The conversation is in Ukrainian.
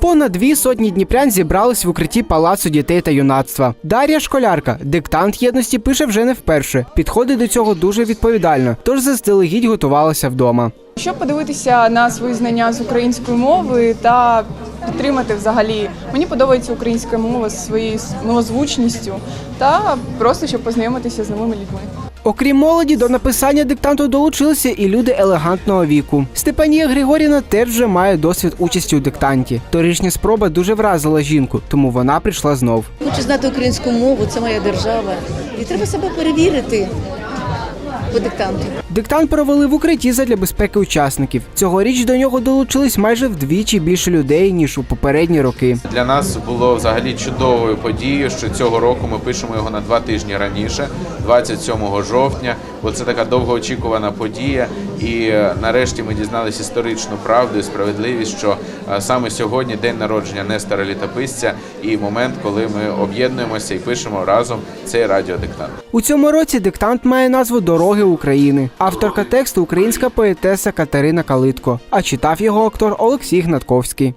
Понад дві сотні дніпрян зібрались в укритті палацу дітей та юнацтва. Дар'я школярка, диктант єдності пише вже не вперше. Підходить до цього дуже відповідально, тож заздалегідь готувалася вдома. Щоб подивитися на свої знання з української мови та підтримати взагалі, мені подобається українська мова зі своєю милозвучністю та просто щоб познайомитися з новими людьми. Окрім молоді, до написання диктанту долучилися і люди елегантного віку. Степанія Григоріна теж вже має досвід участі у диктанті. Торішня спроба дуже вразила жінку, тому вона прийшла знов. Хочу знати українську мову, це моя держава. І треба себе перевірити по диктанту. Диктант провели в укритті задля безпеки учасників. Цьогоріч до нього долучились майже вдвічі більше людей ніж у попередні роки. Для нас було взагалі чудовою подією, що цього року ми пишемо його на два тижні раніше, 27 жовтня. Бо це така довгоочікувана подія. І е, нарешті ми дізналися історичну правду і справедливість, що е, саме сьогодні день народження Нестора Літописця і момент, коли ми об'єднуємося і пишемо разом цей радіодиктант. У цьому році диктант має назву Дороги України. Авторка тексту українська поетеса Катерина Калитко, а читав його актор Олексій Гнатковський.